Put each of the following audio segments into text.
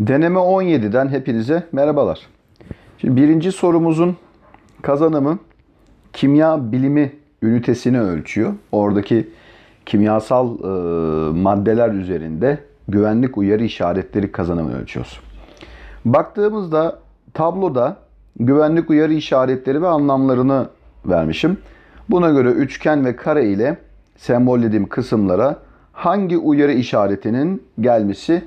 Deneme 17'den hepinize merhabalar. Şimdi birinci sorumuzun kazanımı kimya bilimi ünitesini ölçüyor. Oradaki kimyasal e, maddeler üzerinde güvenlik uyarı işaretleri kazanımını ölçüyoruz. Baktığımızda tabloda güvenlik uyarı işaretleri ve anlamlarını vermişim. Buna göre üçgen ve kare ile sembollediğim kısımlara hangi uyarı işaretinin gelmesi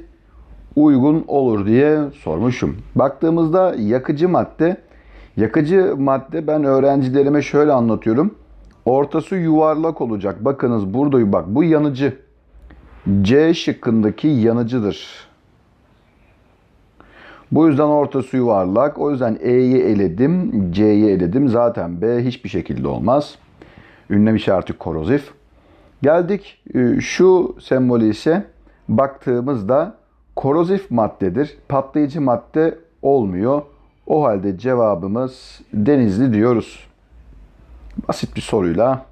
uygun olur diye sormuşum. Baktığımızda yakıcı madde, yakıcı madde ben öğrencilerime şöyle anlatıyorum. Ortası yuvarlak olacak. Bakınız burada bak bu yanıcı. C şıkkındaki yanıcıdır. Bu yüzden ortası yuvarlak. O yüzden E'yi eledim, C'yi eledim. Zaten B hiçbir şekilde olmaz. Ünlem işareti korozif. Geldik e, şu sembolü ise baktığımızda korozif maddedir. Patlayıcı madde olmuyor. O halde cevabımız denizli diyoruz. Basit bir soruyla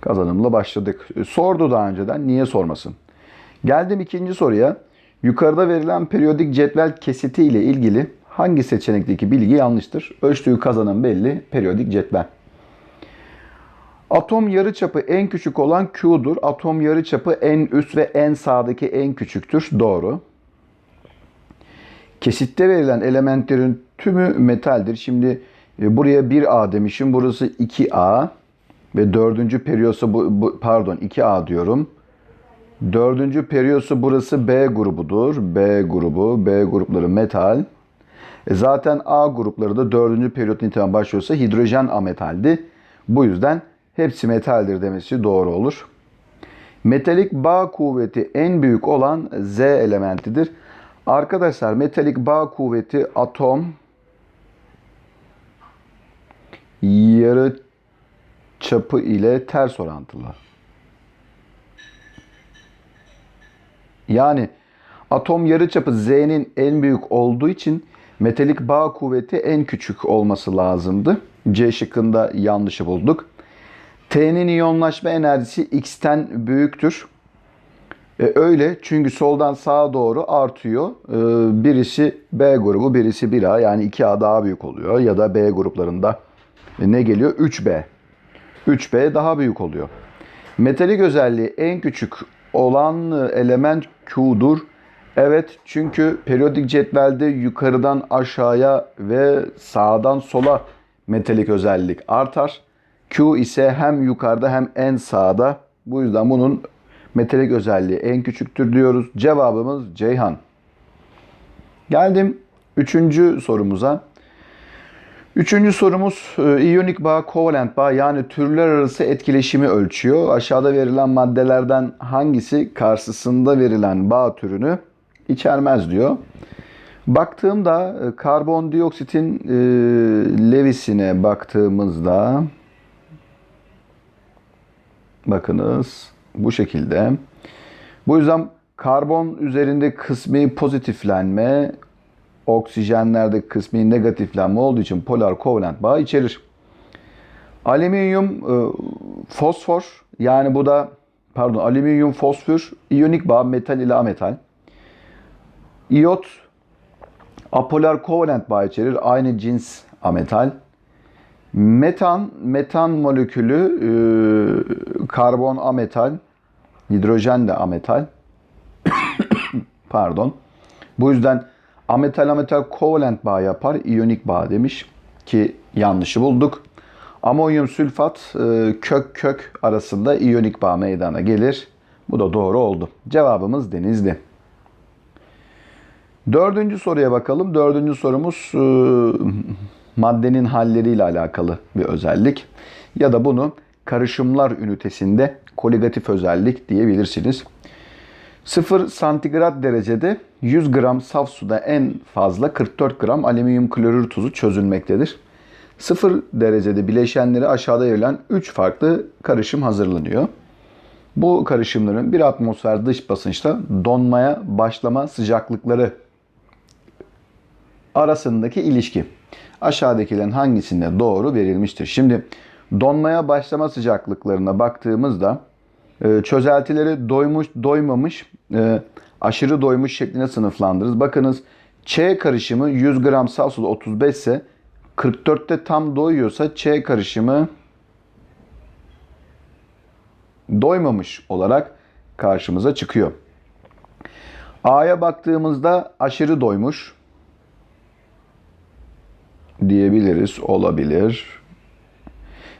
kazanımla başladık. E, Sordu daha önceden niye sormasın? Geldim ikinci soruya. Yukarıda verilen periyodik cetvel kesiti ile ilgili hangi seçenekteki bilgi yanlıştır? Ölçtüğü kazanım belli. Periyodik cetvel. Atom yarıçapı en küçük olan Q'dur. Atom yarıçapı en üst ve en sağdaki en küçüktür. Doğru. Kesitte verilen elementlerin tümü metaldir. Şimdi e, buraya 1A demişim. Burası 2A ve dördüncü periyosu bu, bu pardon 2A diyorum. Dördüncü periyosu burası B grubudur. B grubu, B grupları metal. E zaten A grupları da dördüncü periyot itibaren başlıyorsa hidrojen ametaldi. Bu yüzden hepsi metaldir demesi doğru olur. Metalik bağ kuvveti en büyük olan Z elementidir. Arkadaşlar metalik bağ kuvveti atom yarı çapı ile ters orantılı. Yani atom yarıçapı Z'nin en büyük olduğu için metalik bağ kuvveti en küçük olması lazımdı. C şıkkında yanlışı bulduk. T'nin iyonlaşma enerjisi X'ten büyüktür. E, öyle çünkü soldan sağa doğru artıyor. E, birisi B grubu, birisi 1A yani 2A daha büyük oluyor. Ya da B gruplarında e, ne geliyor? 3B. 3B daha büyük oluyor. Metalik özelliği en küçük olan element Q'dur. Evet çünkü periyodik cetvelde yukarıdan aşağıya ve sağdan sola metalik özellik artar. Q ise hem yukarıda hem en sağda. Bu yüzden bunun metalik özelliği en küçüktür diyoruz. Cevabımız Ceyhan. Geldim üçüncü sorumuza. Üçüncü sorumuz e, iyonik bağ, kovalent bağ yani türler arası etkileşimi ölçüyor. Aşağıda verilen maddelerden hangisi karşısında verilen bağ türünü içermez diyor. Baktığımda e, karbondioksitin e, Lewis'ine baktığımızda bakınız bu şekilde. Bu yüzden karbon üzerinde kısmi pozitiflenme, oksijenlerde kısmi negatiflenme olduğu için polar kovalent bağ içerir. Alüminyum e, fosfor yani bu da pardon alüminyum fosfor iyonik bağ metal ile ametal. İyot apolar kovalent bağ içerir. Aynı cins ametal. Metan, metan molekülü e, karbon ametal, hidrojen de ametal. Pardon. Bu yüzden ametal ametal kovalent bağ yapar, iyonik bağ demiş ki yanlışı bulduk. Amonyum sülfat e, kök kök arasında iyonik bağ meydana gelir. Bu da doğru oldu. Cevabımız denizli. Dördüncü soruya bakalım. Dördüncü sorumuz e, maddenin halleriyle alakalı bir özellik. Ya da bunu karışımlar ünitesinde koligatif özellik diyebilirsiniz. 0 santigrat derecede 100 gram saf suda en fazla 44 gram alüminyum klorür tuzu çözülmektedir. 0 derecede bileşenleri aşağıda verilen 3 farklı karışım hazırlanıyor. Bu karışımların bir atmosfer dış basınçta donmaya başlama sıcaklıkları arasındaki ilişki aşağıdakilerin hangisinde doğru verilmiştir? Şimdi donmaya başlama sıcaklıklarına baktığımızda e, çözeltileri doymuş, doymamış, e, aşırı doymuş şeklinde sınıflandırırız. Bakınız Ç karışımı 100 gram saf suda 35 ise 44'te tam doyuyorsa Ç karışımı doymamış olarak karşımıza çıkıyor. A'ya baktığımızda aşırı doymuş diyebiliriz, olabilir.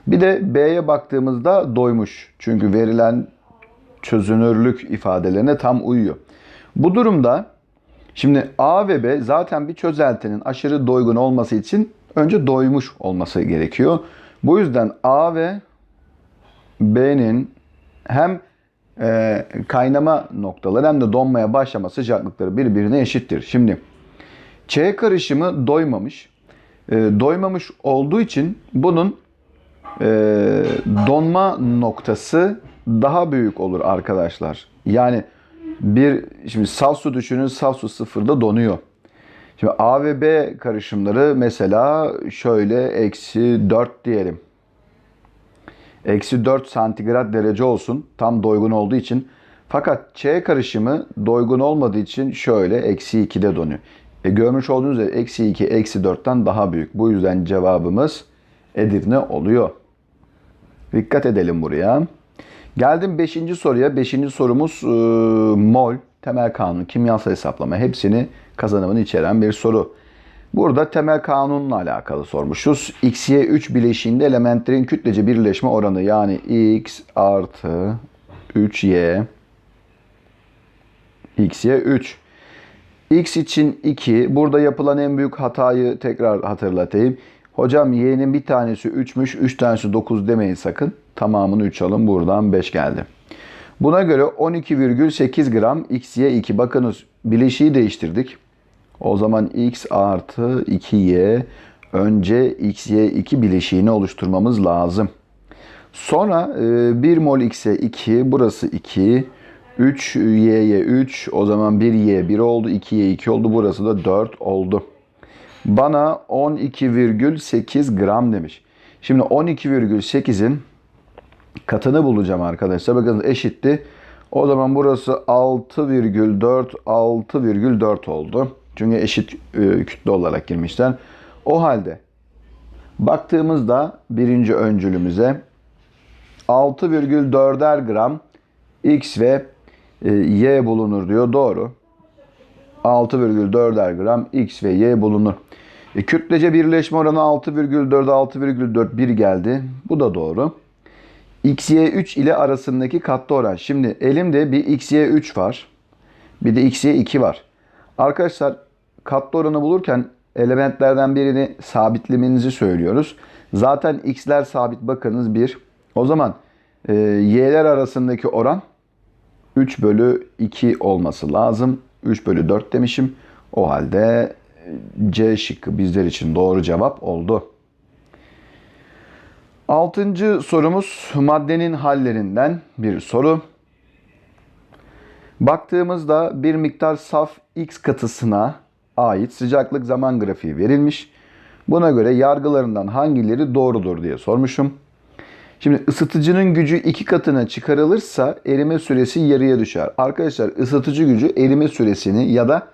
Bir de B'ye baktığımızda doymuş. Çünkü verilen çözünürlük ifadelerine tam uyuyor. Bu durumda şimdi A ve B zaten bir çözeltinin aşırı doygun olması için önce doymuş olması gerekiyor. Bu yüzden A ve B'nin hem e, kaynama noktaları hem de donmaya başlama sıcaklıkları birbirine eşittir. Şimdi Ç karışımı doymamış. E, doymamış olduğu için bunun e, donma noktası daha büyük olur arkadaşlar. Yani bir şimdi saf su düşünün saf su sıfırda donuyor. Şimdi A ve B karışımları mesela şöyle eksi 4 diyelim. Eksi 4 santigrat derece olsun. Tam doygun olduğu için. Fakat Ç karışımı doygun olmadığı için şöyle eksi 2'de donuyor. E, görmüş olduğunuz üzere eksi 2 eksi 4'ten daha büyük. Bu yüzden cevabımız Edirne oluyor. Dikkat edelim buraya. Geldim 5. soruya. 5. sorumuz e, mol, temel kanun, kimyasal hesaplama hepsini kazanımını içeren bir soru. Burada temel kanunla alakalı sormuşuz. X, Y 3 bileşiğinde elementlerin kütlece birleşme oranı yani X artı 3Y X, Y 3. X için 2. Burada yapılan en büyük hatayı tekrar hatırlatayım. Hocam y'nin bir tanesi 3'müş, 3 tanesi 9 demeyin sakın. Tamamını 3 alın. Buradan 5 geldi. Buna göre 12,8 gram XY2. Bakınız bileşiği değiştirdik. O zaman X artı 2Y önce XY2 bileşiğini oluşturmamız lazım. Sonra 1 mol X'e 2, burası 2. 3Y'ye 3, o zaman 1Y 1 oldu, 2Y 2 oldu, burası da 4 oldu. Bana 12,8 gram demiş. Şimdi 12,8'in katını bulacağım arkadaşlar. Bakın eşitti. O zaman burası 6,4 6,4 oldu. Çünkü eşit e, kütle olarak girmişler. O halde baktığımızda birinci öncülümüze 6,4'er gram X ve e, Y bulunur diyor. Doğru. 6,4'er gram X ve Y bulunur. E, kütlece birleşme oranı 6,4 6,4 1 geldi. Bu da doğru. XY3 ile arasındaki katlı oran. Şimdi elimde bir XY3 var. Bir de XY2 var. Arkadaşlar katlı oranı bulurken elementlerden birini sabitlemenizi söylüyoruz. Zaten x'ler sabit bakınız 1. O zaman e, y'ler arasındaki oran 3 bölü 2 olması lazım. 3 bölü 4 demişim. O halde C şıkkı bizler için doğru cevap oldu. Altıncı sorumuz maddenin hallerinden bir soru. Baktığımızda bir miktar saf X katısına ait sıcaklık zaman grafiği verilmiş. Buna göre yargılarından hangileri doğrudur diye sormuşum. Şimdi ısıtıcının gücü iki katına çıkarılırsa erime süresi yarıya düşer. Arkadaşlar ısıtıcı gücü erime süresini ya da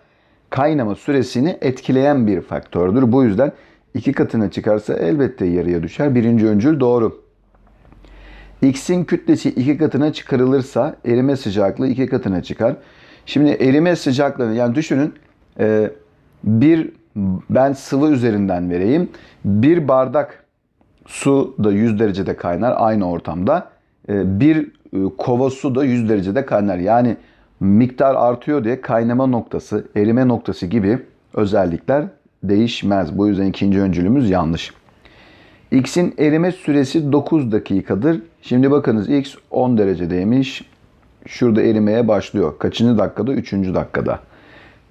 kaynama süresini etkileyen bir faktördür. Bu yüzden iki katına çıkarsa elbette yarıya düşer. Birinci öncül doğru. X'in kütlesi iki katına çıkarılırsa erime sıcaklığı iki katına çıkar. Şimdi erime sıcaklığını yani düşünün e, bir ben sıvı üzerinden vereyim. Bir bardak su da 100 derecede kaynar aynı ortamda. E, bir e, kova su da 100 derecede kaynar. Yani miktar artıyor diye kaynama noktası, erime noktası gibi özellikler değişmez. Bu yüzden ikinci öncülümüz yanlış. X'in erime süresi 9 dakikadır. Şimdi bakınız X 10 derecedeymiş. Şurada erimeye başlıyor. Kaçıncı dakikada? Üçüncü dakikada.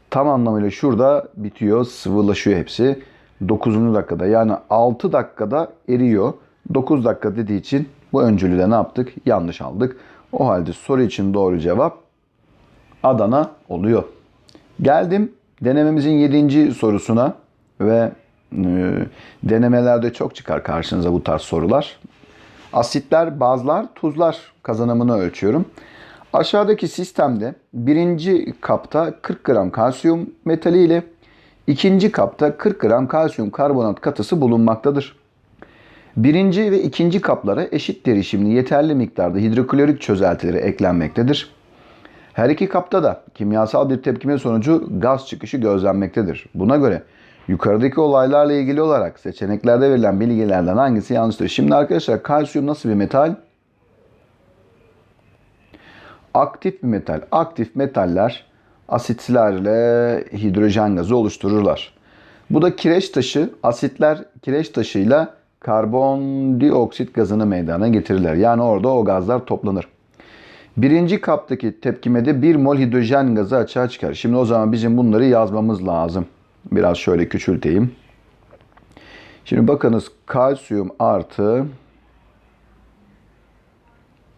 Tam anlamıyla şurada bitiyor, sıvılaşıyor hepsi. 9. dakikada yani 6 dakikada eriyor. 9 dakika dediği için bu öncülü de ne yaptık? Yanlış aldık. O halde soru için doğru cevap Adana oluyor. Geldim denememizin 7. sorusuna ve e, denemelerde çok çıkar karşınıza bu tarz sorular. Asitler, bazlar, tuzlar kazanımını ölçüyorum. Aşağıdaki sistemde birinci kapta 40 gram kalsiyum metali ile ikinci kapta 40 gram kalsiyum karbonat katısı bulunmaktadır. Birinci ve ikinci kaplara eşit derişimli yeterli miktarda hidroklorik çözeltileri eklenmektedir. Her iki kapta da kimyasal bir tepkime sonucu gaz çıkışı gözlenmektedir. Buna göre yukarıdaki olaylarla ilgili olarak seçeneklerde verilen bilgilerden hangisi yanlıştır? Şimdi arkadaşlar kalsiyum nasıl bir metal? Aktif bir metal. Aktif metaller asitlerle hidrojen gazı oluştururlar. Bu da kireç taşı, asitler kireç taşıyla karbondioksit gazını meydana getirirler. Yani orada o gazlar toplanır. Birinci kaptaki tepkimede 1 mol hidrojen gazı açığa çıkar. Şimdi o zaman bizim bunları yazmamız lazım. Biraz şöyle küçülteyim. Şimdi bakınız kalsiyum artı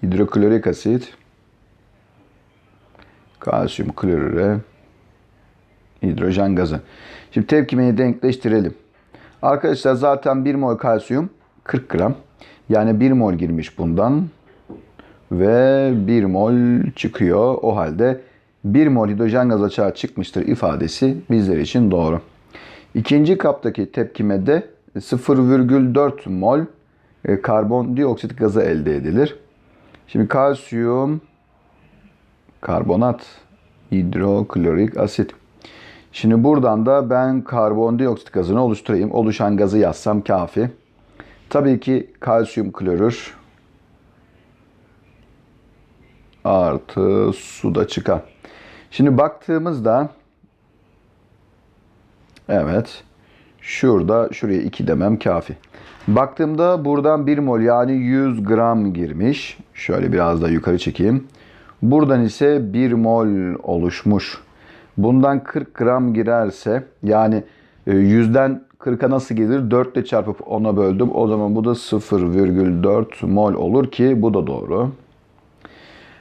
hidroklorik asit kalsiyum klorüre hidrojen gazı. Şimdi tepkimeyi denkleştirelim. Arkadaşlar zaten 1 mol kalsiyum 40 gram. Yani 1 mol girmiş bundan ve 1 mol çıkıyor. O halde 1 mol hidrojen gaz açığa çıkmıştır ifadesi bizler için doğru. İkinci kaptaki tepkimede 0,4 mol e, karbondioksit gazı elde edilir. Şimdi kalsiyum karbonat hidroklorik asit. Şimdi buradan da ben karbondioksit gazını oluşturayım. Oluşan gazı yazsam kafi. Tabii ki kalsiyum klorür artı suda çıkar. Şimdi baktığımızda evet şurada şuraya 2 demem kafi. Baktığımda buradan 1 mol yani 100 gram girmiş. Şöyle biraz da yukarı çekeyim. Buradan ise 1 mol oluşmuş. Bundan 40 gram girerse yani 100'den 40'a nasıl gelir? 4 ile çarpıp 10'a böldüm. O zaman bu da 0,4 mol olur ki bu da doğru.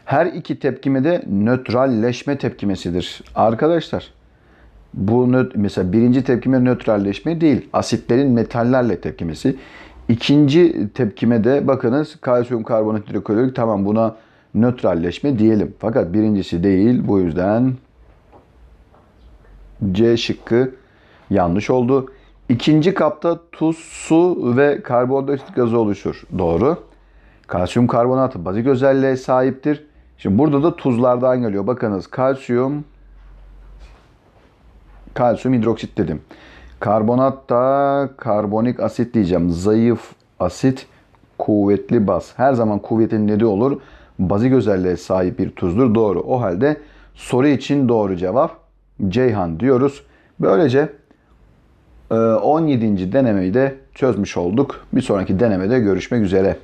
Her iki tepkime de nötralleşme tepkimesidir. Arkadaşlar bu mesela birinci tepkime nötralleşme değil. Asitlerin metallerle tepkimesi. İkinci tepkime de bakınız kalsiyum karbonat hidroklorik tamam buna nötralleşme diyelim. Fakat birincisi değil. Bu yüzden C şıkkı yanlış oldu. İkinci kapta tuz, su ve karbondioksit gazı oluşur. Doğru. Kalsiyum karbonatı bazik özelliğe sahiptir. Şimdi burada da tuzlardan geliyor. Bakınız kalsiyum kalsiyum hidroksit dedim. Karbonat da karbonik asit diyeceğim. Zayıf asit, kuvvetli baz. Her zaman kuvvetin nedi olur? Bazik özelliğe sahip bir tuzdur. Doğru. O halde soru için doğru cevap Ceyhan diyoruz. Böylece 17. denemeyi de çözmüş olduk. Bir sonraki denemede görüşmek üzere.